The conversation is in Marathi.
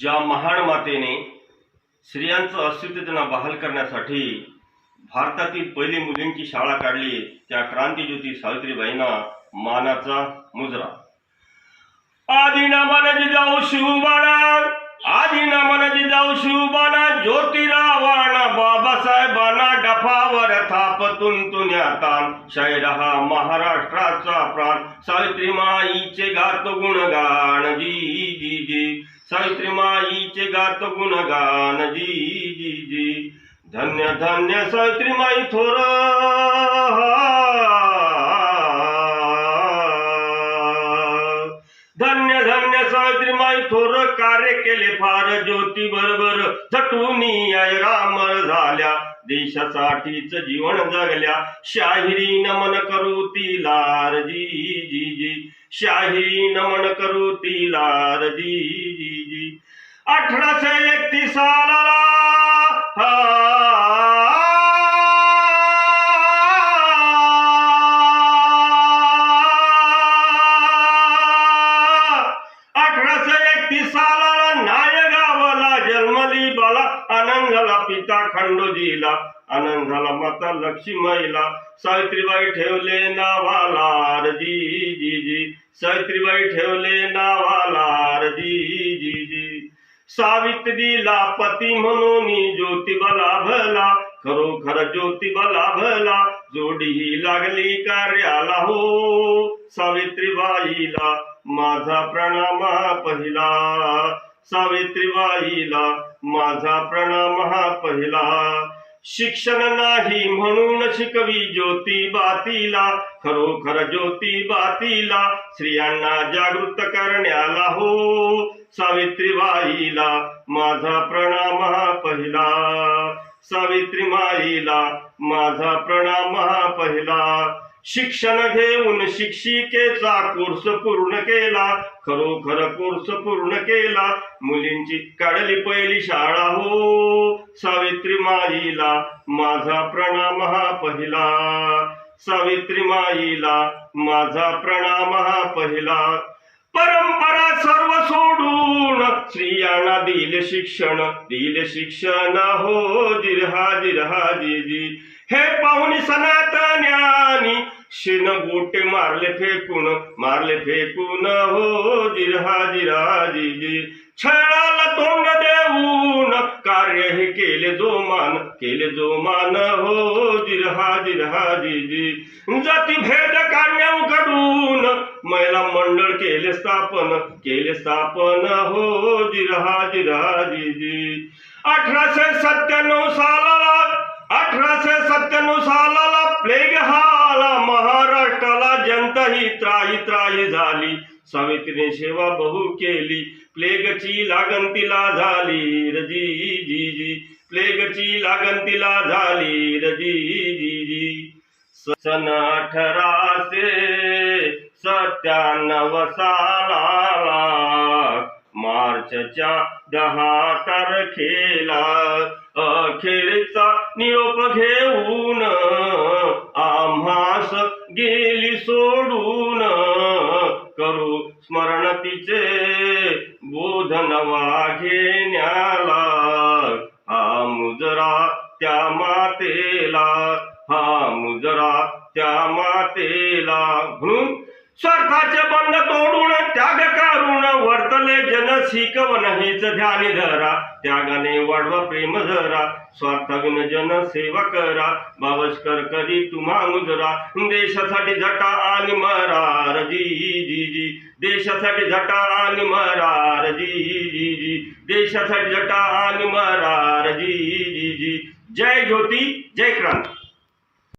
ज्या महान मातेने स्त्रियांचं अस्तित्व त्यांना बहाल करण्यासाठी भारतातील पहिली मुलींची शाळा काढली त्या क्रांतीज्योती सावित्रीबाईंना मानाचा मुजरा. आधी ना मनजी जाऊ शिवबाणा आधी ना मनजी जाऊ शिवबाणा ज्योतिरावाणा बाबासाहेबांना डफावर थापतून तुन्यातान शैर हा महाराष्ट्राचा प्राण. सावित्री माईचे गात गुणगान. जी जी जी. सावित्री माईचे गात गुणगान. जी जी जी. धन्य धन्य सावित्री माई थोर. धन्य धन्य सावित्री माई थोर कार्य केले फार ज्योती बरोबर. झटूनी आय रामर झाल्या. देशासाठीच जीवन जगल्या. शाहिरी नमन करू तिलार जी जी जी. शाहिरी नमन करू तिलार जी जी जी. अठराशे एकतीस सालाला हा पिता खंडोजीला आनंद झाला माता लक्ष्मीला. सावित्रीबाई ठेवले नावाला जी जी जी. सावित्रीबाई ठेवले नावाला जी जी जी. सावित्रीला पती म्हणून ज्योतिबाला भला खरोखर ज्योतिबाला भला जोडी ही लागली कार्याला हो. सावित्रीबाईला माझा प्रणाम हा पहिला. सावित्रीबाईला माझा प्रणाम हा पहिला. शिक्षण नाही म्हणून शिकवी ज्योती बातीला खरोखर ज्योती बातीला स्त्रियांना जागृत करण्याला हो. सावित्रीबाईला माझा प्रणाम हा पहिला. सावित्री माईला माझा प्रणाम हा पहिला. शिक्षण घेऊन शिक्षिकेचा कोर्स पूर्ण केला. खरोखर कोर्स पूर्ण केला. मुलींची काढली पहिली शाळा हो. सावित्री माईला माझा प्रणाम हा पहिला. सावित्री माईला माझा प्रणाम हा पहिला. परंपरा सर्व सोडून स्त्रियांना दिले शिक्षण दिले शिक्षण हो जिरहा जिरहा जी जी. हे पाहुणी सनातन्यानी शिन गोटे मारले फेकून मारले फेकून हो जिरहा जिरहा जी जी. हे केले जो मान केले जो मान. हो जिरहा जिरहा जिजी जाती भेद काढून महिला मंडळ केले स्थापन केले स्थापन. हो जिरहा जिरहा जिजी अठराशे सत्त्याण्णव सालाला अठराशे सत्त्याण्णव सालाला प्लेग हा आला. महाराष्ट्राला जनता ही त्राही त्राही झाली. सावित्रीने सेवा बहु केली. प्लेगची लागण तिला झाली. रजी जी जी. प्लेगची लागण तिला झाली. रजी जी जी. सन अठराशे सत्त्याण्णव सालाला मार्चच्या दहा तारखेला अखेरचा निरोप घेऊन स्मरण तिचे बोध नवा घेण्याला हा मुजरा त्या मातेला हा मुजरा त्या मातेला. म्हणून स्वार्थाचे बंध तोडून त्या वर्तले जन शिकवण नाहीच ध्यान धरा त्यागाने वाढवा प्रेम धरा स्वार्थाविन जन सेवा करा बावस्कर करी तुम्हा मुजरा देशासाठी झटा आणि मरार जी जी जी. देशासाठी झटा आणि मरार जी जी जी. देशासाठी झटा आणि मरार जी जी जी. जय ज्योती जय क्रांती.